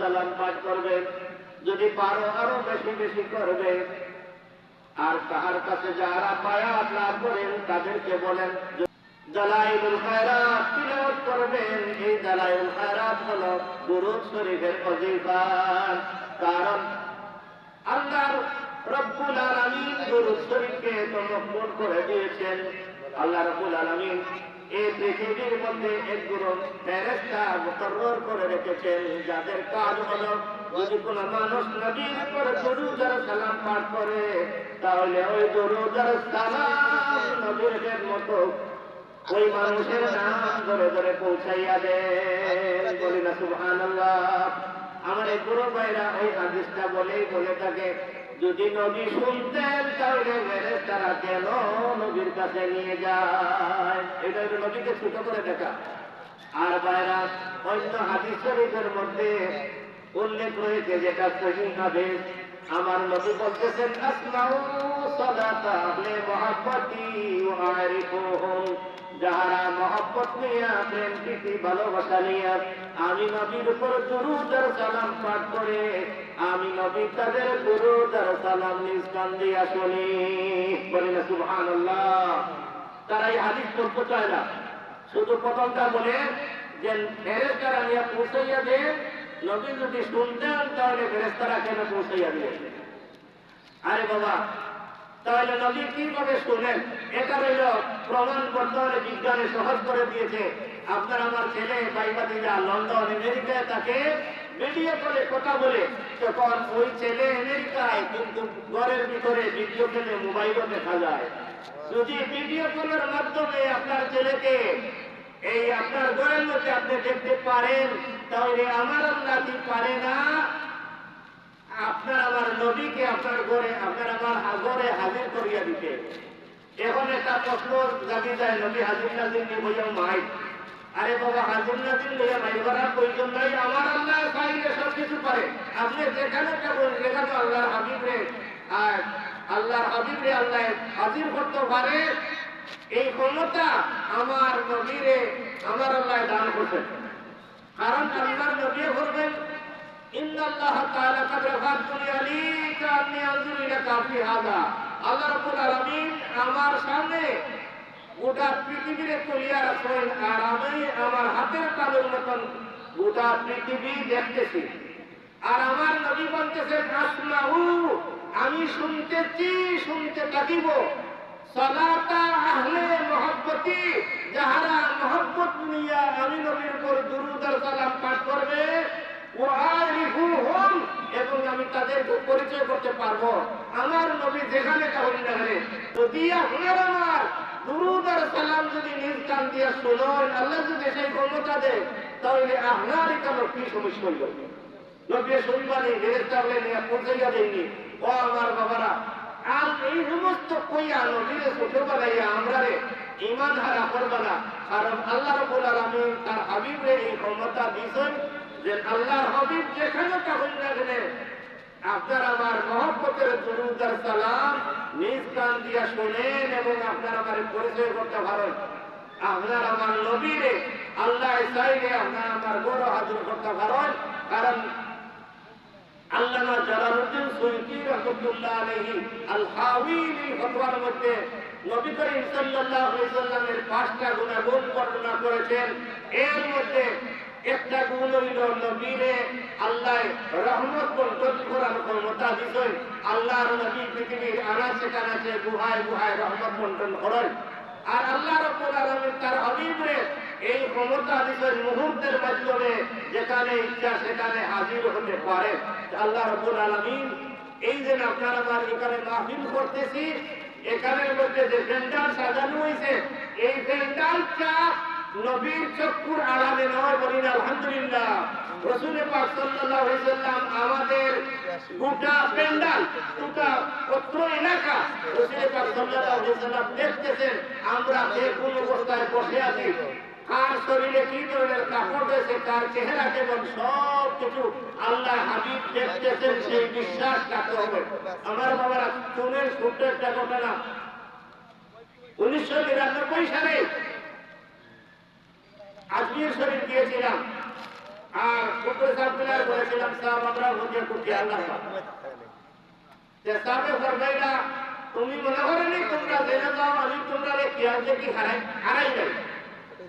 সালাম পাঠ করবে, যদি পারো আরও বেশি বেশি করবে। আর তাহার কাছে যারা পায়া আপনার করেন, তাদেরকে বলেন দালাইল করবেন, এই দালাইল হলো দুরূদ শরীফের ওজিফা কারণ আল্লাহর রব্বুল আলামিন দুরূদ শরীফকে তমক্কুন করে দিয়েছেন। আল্লাহ রব্বুল আলামিন এই পৃথিবীর মধ্যে একগুলো ফেরেশতা মুকরর করে রেখেছেন, যাদের কাজ হলো যদি কোন মানুষ নবীর উপর দরুদ আর সালাম পাঠ করে, তাহলে ওই দরুদ আর সালাম নবীর মতো ওই মানুষের নাম ধরে ধরে পৌঁছাইয়া দেন বলি না সুবহানাল্লাহ। আমার এই গুরু ভাইরা ওই হাদিসটা বলেই বলে থাকে যদি নবী শুনতেন তাহলে মেরে তারা কেন নবীর কাছে নিয়ে যায়? এটা হলো নবীকে ছোট করে দেখা। আর বাইরা অন্য হাদিস শরীফের মধ্যে উল্লেখ রয়েছে যেটা সহি হাদিস। আমার নবী বলতেছেন, আসমাউ সালাতা আহলে মুহাব্বতি ওয়া আরিফুহুম যাহারা মহব্বত নিয়া, প্রেম, প্রীতি, ভালোবাসা নিয়া, আমি নবীর উপর দুরুদ আর সালাম পাঠ করে, আমি নবী তাদের দুরুদ আর সালাম নিজ কান দিয়া শুনি। বলি না, সুবহানাল্লাহ। তারা এই হাদিস পড়তে চায় না। শুধু প্রথমটা বলে, যে ফেরেস্তারা নিয়ে পৌঁছাইয়া দে নবী যদি শুনতেন তাহলে ফেরেস্তারা কেন পৌঁছাইয়া দিয়ে আরে বাবা তাহলে নবী কীভাবে শুনেন এটা রইল প্রমাণ বর্তমানে বিজ্ঞানে সহজ করে দিয়েছে আপনার আমার ছেলে বাইবাদিরা লন্ডন আমেরিকায় তাকে ভিডিও করে কথা বলে তখন ওই ছেলে আমেরিকায় কিন্তু ঘরের ভিতরে ভিডিও খেলে মোবাইলও দেখা যায় যদি ভিডিও কলের মাধ্যমে আপনার ছেলেকে এই আপনার ঘরের মধ্যে আপনি দেখতে পারেন, তাহলে আমার কি পারে না? আপনার আমার নবীকে আপনার ঘরে, আপনার আমার ঘরে হাজির করিয়া দিতে। এখন একটা প্রশ্ন জাগি যায়, নবী হাজির নাজির নিয়ে বইয়া মাই আরে বাবা, হাজির নাজির লইয়া মাই করার প্রয়োজন নাই, আমার আল্লাহ চাইলে সব কিছু পারে। আপনি যেখানে যাবেন যেখানে আল্লাহর হাবিবরে আর আল্লাহর হাবিবরে আল্লাহ হাজির করতে পারে। এই ক্ষমতা আমার নবীরে, আমার আল্লাহ দান করবেন কারণ আল্লাহর নবী আল্লাহ আমার সামনে গোটা পৃথিবীরে আর আমি আমার হাতের তালুর মতন গোটা পৃথিবী দেখতেছি। আর আমার নবী বলতেছেন আমি শুনতেছি, শুনতে থাকিব। সলাতা আহলে মহব্বতি, যাহারা মহব্বত নিয়া আমি নবীর উপর দুরুদ আর সালাম পাঠ করবে, ও আরিফুহুম এবং আমি তাদেরকে পরিচয় করতে পারব। আমার নবী যেখানে কাহুন দেখানে যদি আপনার আমার দুরুদ আর সালাম যদি নিজ কান দিয়া শোনেন, আল্লাহ যদি সেই ক্ষমতা দেয় তাহলে আপনারই কেন কি সমস্যা হইল? নবী শুনবানি ফেরেস্তাগুলো নিয়ে পৌঁছাইয়া দেয়নি ও আমার বাবারা আর এই সমস্ত কইয়া নবীরে ছোট বানাইয়া আমরা রে ইমান হারা করবা না। কারণ আল্লাহ রবুল আলমী তার হাবিবরে এই ক্ষমতা দিয়েছেন যে আল্লাহর হাবিব যেখানে তখন লাগলে আপনার আমার মহব্বতের দুরুদার সালাম নিজ কান দিয়া শোনেন এবং আপনার আমার পরিচয় করতে পারেন। আপনার আমার নবীরে আল্লাহ চাইলে আপনার আমার বড় হাজির করতে পারেন। কারণ আল্লামা জালালউদ্দিন সুয়ুতি রহমতুল্লাহ আলাইহি আল ফতোয়ার মধ্যে নবী করিম সাল্লাল্লাহু আলাইহি সাল্লামের পাঁচটা বর্ণনা করেছেন। এর মধ্যে একটা গুণ হইল নবীরে আল্লাহ রহমত বন্টন করার ক্ষমতা দিছেন। আল্লাহর নবী পৃথিবীর আনাচে কানাচে গুহায় গুহায় রহমত বন্টন করেন। আর আল্লাহ রব্বুল আলামিন ক্ষমতা দিবেন মুহূর্তের মাধ্যমে যেখানে ইচ্ছা সেখানে হাজির হতে পারে। আল্লাহ রবুল আলামিন এই যে আপনারা আমার এখানে মাহফিল করতেছি, এখানের মধ্যে যে প্যান্ডাল সাজানো হয়েছে, এই প্যান্ডালটা নবীর চক্ষুর আড়ালে নয় বলিন আলহামদুলিল্লাহ। রসুল পাক সাল্লাল্লাহু আলাইহি সাল্লাম আমাদের গোটা পেন্ডাল গোটা পত্র এলাকা রসুল পাক সাল্লাল্লাহু আলাইহি সাল্লাম দেখতেছেন, আমরা যে কোন অবস্থায় বসে আছি। কার শরীরে কি ধরনের কাপড় রয়েছে কার চেহারা কেমন, সব কিছু আল্লাহ হাবিব দেখতেছেন, সেই বিশ্বাস রাখতে হবে। আমার বাবারা চুনের ছোট্ট একটা ঘটনা। উনিশশো নিরানব্বই সালে আজমির শরীফ গিয়েছিলাম, আর কুকুর সাহেব বলেছিলাম সাহেব, আমরা ভোজে করছি, আল্লাহ সাহেবে ফরমাইলা তুমি মনে করো নি তোমরা জেনে যাও, আমি তোমরা কি হারাই হারাই নাই?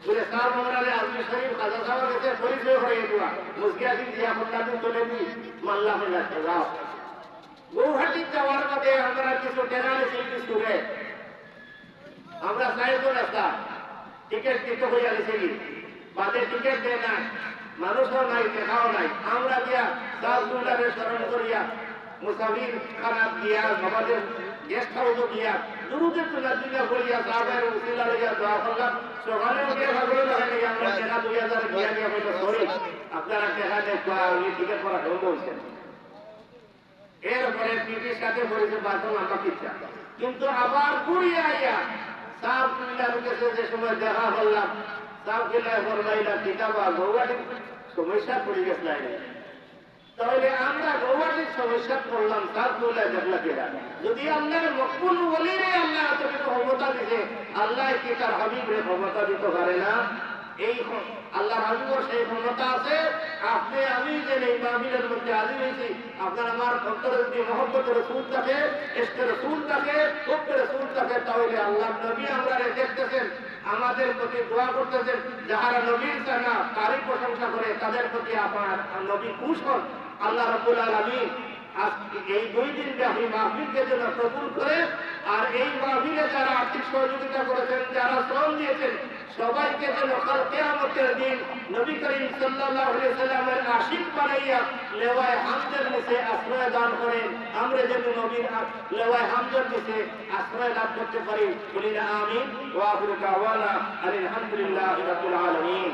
বলে সাহেব আমরা রে আজমির শরীফ খাজা সাহেব কাছে পরিচয় হয়ে যাওয়া মুসকিয়া দিন দিয়া ফোনটা দিন চলে দি মাল্লা মাল্লা যাও। গৌহাটি যাওয়ার মধ্যে আমরা কিছু টেনারে শিল্পী সুরে আমরা সাহেব রাস্তা টিকিট দিতে হয়ে গেছে বাদে টিকিট দেয় না মানুষও নাই, দেখাও নাই। আমরা দিয়া সাহদুল্লাহরে স্মরণ করিয়া, মুসাফির খারাপ গিয়া, আমাদের গেস্ট হাউসও গিয়া দুরুদের তুলা দিনা করিয়া সাহেবের উসিলা লইয়া দোয়া করলাম। সকালে ভাবলো না হয় আমরা টাকা দুই হাজার গিয়া নিয়ে হয়তো সরি। আপনারা টাকা দেখবা উনি টিকিট করা ঢোল বলছেন। এরপরে পিপির সাথে বলেছে বাথরুম আমরা কিচ্ছা কিন্তু আবার ঘুরিয়ে আইয়া সাপ কিল্লার কাছে যে সময় দেখা করলাম সাপ কিল্লায় ফরমাইলাম কিতাবা গৌহাটি সমস্যা পড়ে গেছে তাহলে সমস্যা পড়লাম সাপ কিল্লায় দেখলা কেরা যদি আল্লাহর মকবুল বলি রে আল্লাহ তোকে ক্ষমতা দিছে, আল্লাহ কি তার হাবিব রে ক্ষমতা দিতে পারে না? এই আল্লাহ হাবিবর সেই ক্ষমতা আছে। আপনি, আমি যে এই মাহবিলের মধ্যে আজি হয়েছি, আপনার আমার ভক্তর যদি মহব্বতের রসুল থাকে এসকে রসুল থাকে ভক্তের রসুল থাকে তাহলে আল্লাহ নবী আমরা দেখতেছেন, আমাদের প্রতি দোয়া করতেছেন, যাহারা নবীর চানা তারই প্রশংসা করে, তাদের প্রতি আপনার নবী খুশ হন। আল্লাহ রবুল আলমী আজ এই দুই দিন ব্যাপী মাহফিলকে যেন কবুল করে, আর এই মাহফিলে যারা আর্থিক সহযোগিতা করেছেন, যারা শ্রম দিয়েছেন, সবাইকে যেন কেয়ামতের দিন নবী করিম সাল্লাল্লাহু সাল্লামের আশিক বানাইয়া লেওয়ায় হামদের নিচে আশ্রয় দান করেন। আমরা যেন নবীর লেওয়ায় হামদের নিচে আশ্রয় লাভ করতে পারি। বলি না আমিন। ওয়া আখিরু দাওয়ানা আলহামদুলিল্লাহি আলামিন।